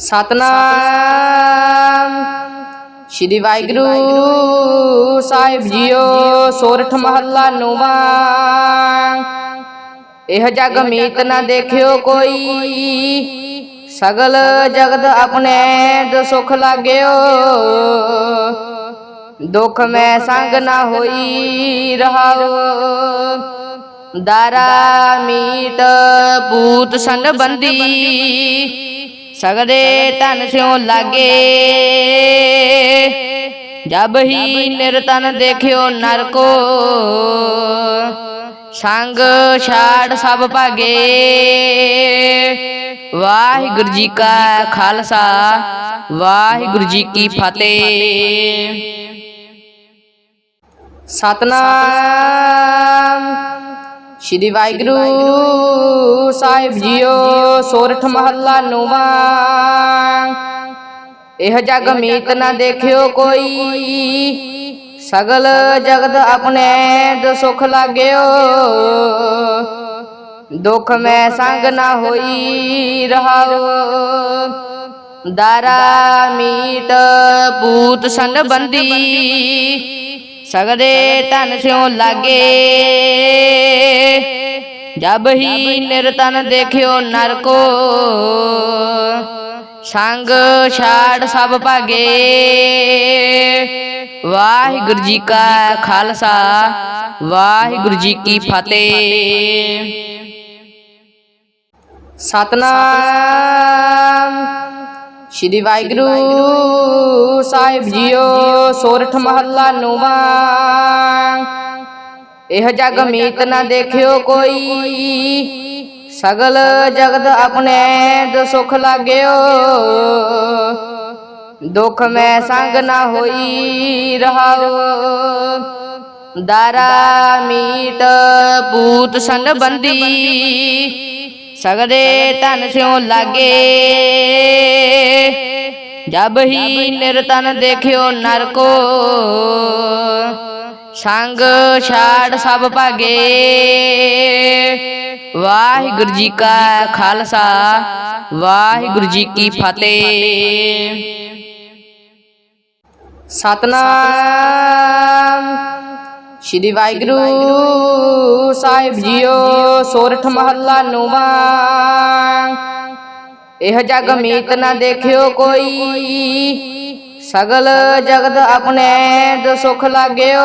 ਸਤਨਾਮ। ਸ਼੍ਰੀ ਵਾਹਿਗੁਰੂ ਸਾਹਿਬ ਜੀਓ, ਸੋਰਠ ਮਹੱਲਾ ਨੌਵਾਂ। ਇਹ ਜਗ ਮੀਤ ਨਾ ਦੇਖਿਓ ਕੋਈ। ਸਗਲ ਜਗਤ ਆਪਣੇ ਦੋ ਸੁਖ ਲਾਗਿਓ। ਦੁਖ ਮੈਂ ਸੰਗ ਨਾ ਹੋਈ ਰਹਾਓ। ਦਾਰਾ ਮੀਤ ਪੂਤ ਸੰਡ ਸਗਦੇ ਧਨ ਸਿਉ ਲਾਗੇ। ਜਬ ਹੀ ਨਿਰਤਨ ਦੇਖਿਓ ਨਰ ਕੋ ਸੰਗ ਛਾੜ ਸਭ ਭਾਗੇ। ਵਾਹਿਗੁਰੂ ਜੀ ਕਾ ਖਾਲਸਾ। ਵਾਹਿਗੁਰੂ ਜੀ ਕੀ ਫਤਿਹ। ਸਤਨਾਮ। ਸ਼੍ਰੀ ਵਾਹਿਗੁਰੂ ਸਾਹਿਬ ਜੀਓ ਸੋਰਠ ਮਹੱਲਾ ਨੌਵਾਂ। ਇਹ ਜਗ ਮੀਤ ਨਾ ਦੇਖਿਓ ਕੋਈ। ਸਗਲ ਜਗਤ ਆਪਣੇ ਦੋ ਸੁਖ ਲਾਗਿਓ। ਦੁਖ ਮੈਂ ਸੰਗ ਨਾ ਹੋਈ ਰਹਾਓ। ਦਾਰਾ ਮੀਤ ਪੂਤ ਸੰਡ ਬੰਦੀ ਸਗਦੇ ਧਨ ਸਿਉ ਲਾਗੇ। ਜਬ ਹੀ ਨਿਰਤਨ ਦੇਖਿਓ ਨਰ ਕੋ ਸੰਗ ਛਾੜ ਸਭ ਭਾਗੇ। ਵਾਹਿਗੁਰੂ ਜੀ ਕਾ ਖਾਲਸਾ। ਵਾਹਿਗੁਰੂ ਜੀ ਕੀ ਫਤਿਹ। ਸਤਨਾਮ। ਸ਼੍ਰੀ ਵਾਹਿਗੁਰੂ ਸਾਹਿਬ ਜੀਓ, ਸੋਰਠ ਮਹੱਲਾ ਨੌਵਾਂ। ਇਹ ਜਗ ਮੀਤ ਨਾ ਦੇਖਿਓ ਕੋਈ। ਸਗਲ ਜਗਤ ਆਪਣੇ ਦੋ ਸੁਖ ਲਾਗਿਓ। ਦੁਖ ਮੈਂ ਸੰਗ ਨਾ ਹੋਈ ਰਹਾਓ। ਦਾਰਾ ਮੀਤ ਪੂਤ ਸੰਡ ਬੰਦੀ ਸਗਦੇ ਧਨ ਸਿਉ ਲਾਗੇ। ਜਬ ਹੀ ਨਿਰਤਨ ਦੇਖਿਓ ਨਰ ਕੋ ਸੰਗ ਛਾੜ ਸਭ ਭਾਗੇ। ਵਾਹਿਗੁਰੂ ਜੀ ਕਾ ਖਾਲਸਾ। ਵਾਹਿਗੁਰੂ ਜੀ ਕੀ ਫਤਿਹ। ਸਤਨਾਮ। ਸ਼੍ਰੀ ਵਾਹਿਗੁਰੂ ਸਾਹਿਬ ਜੀਓ ਸੋਰਠ ਮਹੱਲਾ ਨੌਵਾਂ। ਇਹ ਜਗ ਮੀਤ ਨਾ ਦੇਖਿਓ ਕੋਈ। ਸਗਲ ਜਗਤ ਆਪਣੇ ਦੋ ਸੁਖ ਲਾਗਿਓ।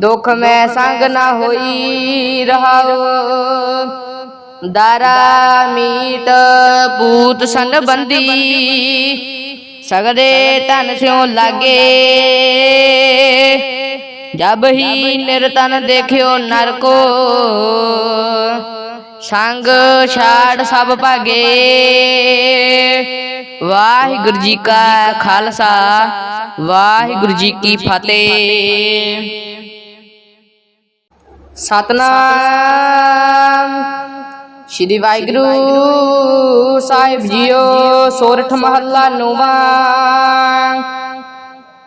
ਦੁਖ ਮੈਂ ਸੰਗ ਨਾ ਹੋਈ ਰਹਾਓ। ਦਾਰਾ ਮੀਤ ਪੂਤ ਸੰਡ ਬੰਦੀ ਸਗਦੇ ਧਨ ਸਿਉ ਲਾਗੇ। ਜਬ ਹੀ ਨਿਰਤਨ ਦੇਖਿਓ ਨਰ ਕੋ ਸੰਗ ਛਾੜ ਸਭ ਭਾਗੇ। ਵਾਹਿਗੁਰੂ ਜੀ ਕਾ ਖਾਲਸਾ। ਵਾਹਿਗੁਰੂ ਜੀ ਕੀ ਫਤਿਹ। ਸਤਨਾਮ। ਸ਼੍ਰੀ ਵਾਹਿਗੁਰੂ ਸਾਹਿਬ ਜੀਓ ਸੋਰਠ ਮਹੱਲਾ ਨੌਵਾਂ।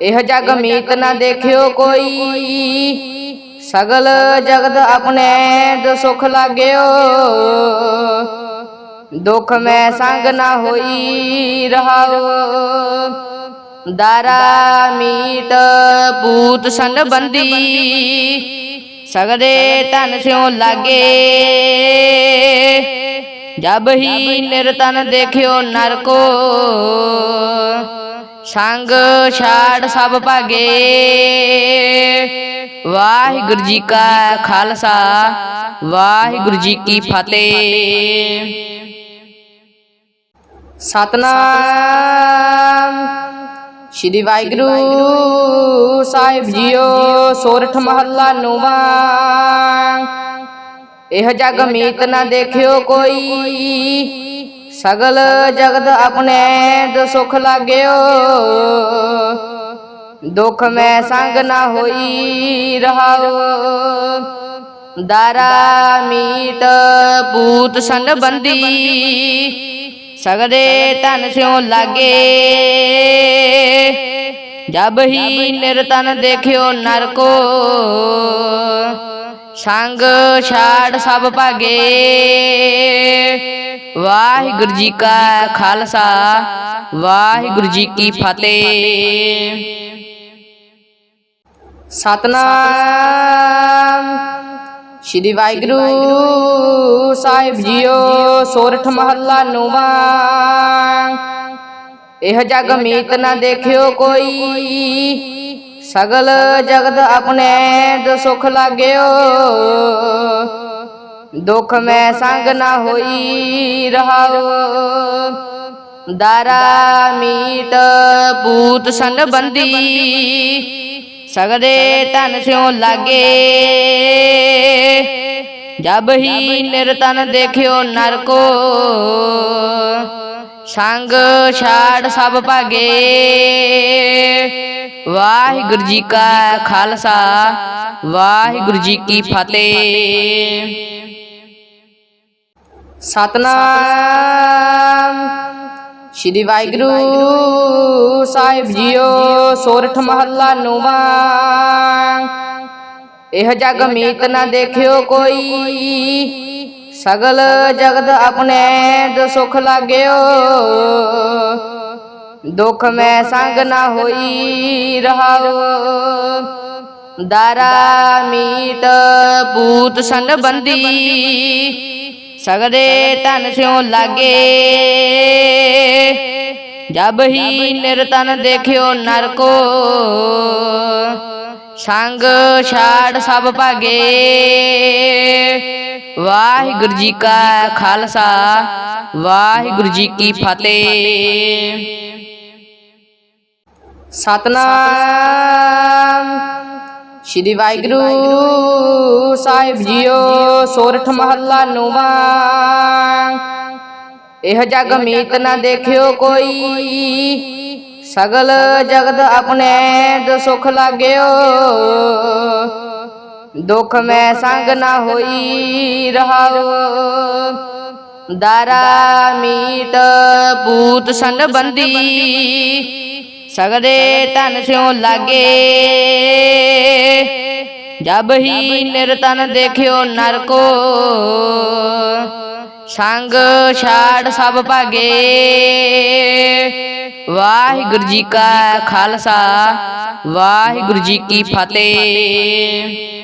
ਇਹ ਜਗ ਮੀਤ ਨਾ ਦੇਖਿਓ ਕੋਈ। ਸਗਲ ਜਗਤ ਆਪਣੇ ਦੋ ਸੁਖ ਲਾਗਿਓ। ਦੁਖ ਮੈਂ ਸੰਗ ਨਾ ਹੋਈ ਰਹਾਓ। ਦਾਰਾ ਮੀਤ ਪੂਤ ਸੰਡ ਬੰਦੀ ਸਗਦੇ ਧਨ ਸਿਉ ਲਾਗੇ। ਜਬ ਹੀ ਨਿਰਤਨ ਦੇਖਿਓ ਨਰ ਕੋ ਸੰਗ ਛਾੜ ਸਭ ਭਾਗੇ। ਵਾਹਿਗੁਰੂ ਜੀ ਕਾ ਖਾਲਸਾ, ਵਾਹਿਗੁਰੂ ਜੀ ਕੀ ਫਤਿਹ। ਸਤਨਾਮ। ਸ਼੍ਰੀ ਵਾਹਿਗੁਰੂ ਸਾਹਿਬ ਜੀਓ, ਸੋਰਠ ਮਹੱਲਾ ਨੌਵਾਂ। ਇਹ ਜਗ ਮੀਤ ਨਾ ਦੇਖਿਓ ਕੋਈ। ਸਗਲ ਜਗਤ ਆਪਣੇ ਦੋ ਸੁਖ ਲਾਗਿਓ। ਦੁਖ ਮੈਂ ਸੰਗ ਨਾ ਹੋਈ ਰਹਾਓ। ਦਾਰਾ ਮੀਤ ਪੂਤ ਸੰਡ ਬੰਦੀ ਸਗਦੇ ਧਨ ਸਿਉ ਲਾਗੇ। ਜਬ ਹੀ ਨਿਰਤਨ ਦੇਖਿਓ ਨਰ ਕੋ ਸੰਗ ਛਾੜ ਸਭ ਭਾਗੇ। ਵਾਹਿਗੁਰੂ ਜੀ ਕਾ ਖਾਲਸਾ। ਵਾਹਿਗੁਰੂ ਜੀ ਕੀ ਫਤਿਹ। ਸਤਨਾਮ। ਸ਼੍ਰੀ ਵਾਹਿਗੁਰੂ ਸਾਹਿਬ ਜੀਓ, ਸੋਰਠ ਮਹੱਲਾ ਨੌਵਾਂ। ਇਹ ਜਗ ਮੀਤ ਨਾ ਦੇਖਿਓ ਕੋਈ। ਸਗਲ ਜਗਤ ਆਪਣੇ ਦੋ ਸੁਖ ਲਾਗਿਓ। ਦੁਖ ਮੈਂ ਸੰਗ ਨਾ ਹੋਈ ਰਹਾਓ। ਦਾਰਾ ਮੀਤ ਪੂਤ ਸੰਨ ਬੰਦੀ ਸਗਦੇ ਧਨ ਸਿਉ ਲਾਗੇ। ਜਬ ਹੀ ਨਿਰਤਨ ਦੇਖਿਓ ਨਰ ਕੋ ਸੰਗ ਛਾੜ ਸਭ ਭਾਗੇ। ਵਾਹਿਗੁਰੂ ਜੀ ਕਾ ਖਾਲਸਾ। ਵਾਹਿਗੁਰੂ ਜੀ ਕੀ ਫਤਿਹ। ਸਤਨਾਮ। ਸ਼੍ਰੀ ਵਾਹਿਗੁਰੂ। ਸਾਹਿਬ ਜੀਓ ਸੋਰਠ ਮਹੱਲਾ ਨੌਵਾਂ। ਇਹ ਜਗ ਮੀਤ ਨਾ ਦੇਖਿਓ ਕੋਈ। ਸਗਲ ਜਗਤ ਆਪਣੇ ਦੋ ਸੁਖ ਲਾਗਿਓ। ਦੁਖ ਮੈਂ ਸੰਗ ਨਾ ਹੋਈ ਰਹਾਓ। ਦਾਰਾ ਮੀਟ ਪੂਤ ਸੰਨ ਬੰਦੀ ਸਗਦੇ ਧਨ ਸਿਉ ਲਾਗੇ। ਜਬ ਹੀ ਨਿਰਤਨ ਦੇਖਿਓ ਨਰ ਕੋ ਸੰਗ ਛਾੜ ਸਭ ਭਾਗੇ। ਵਾਹਿਗੁਰੂ ਜੀ ਕਾ ਖਾਲਸਾ, ਵਾਹਿਗੁਰੂ ਜੀ ਕੀ ਫਤਿਹ। ਸਤਨਾਮ। ਸ਼੍ਰੀ ਵਾਹਿਗੁਰੂ ਸਾਹਿਬ ਜੀਓ, ਸੋਰਠ ਮਹੱਲਾ ਨੌਵਾਂ। ਇਹ ਜਗ ਮੀਤ ਨਾ ਦੇਖਿਓ ਕੋਈ। ਸਗਲ ਜਗਤ ਆਪਣੇ ਦੋ ਸੁਖ ਲਾਗਿਓ। ਦੁਖ ਮੈਂ ਸੰਗ ਨਾ ਹੋਈ ਰਹਾਓ। ਦਾਰਾ ਮੀਟ ਪੂਤ ਸੰਨ ਬੰਦੀ ਸਗਦੇ ਧਨ ਸਿਉ ਲਾਗੇ। ਜਬ ਹੀ ਨਿਰਤਨ ਦੇਖਿਓ ਨਰ ਕੋ ਸੰਗ ਛਾੜ ਸਭ ਭਾਗੇ। ਵਾਹਿਗੁਰੂ ਜੀ ਕਾ ਖਾਲਸਾ। ਵਾਹਿਗੁਰੂ ਜੀ ਕੀ ਫਤਿਹ।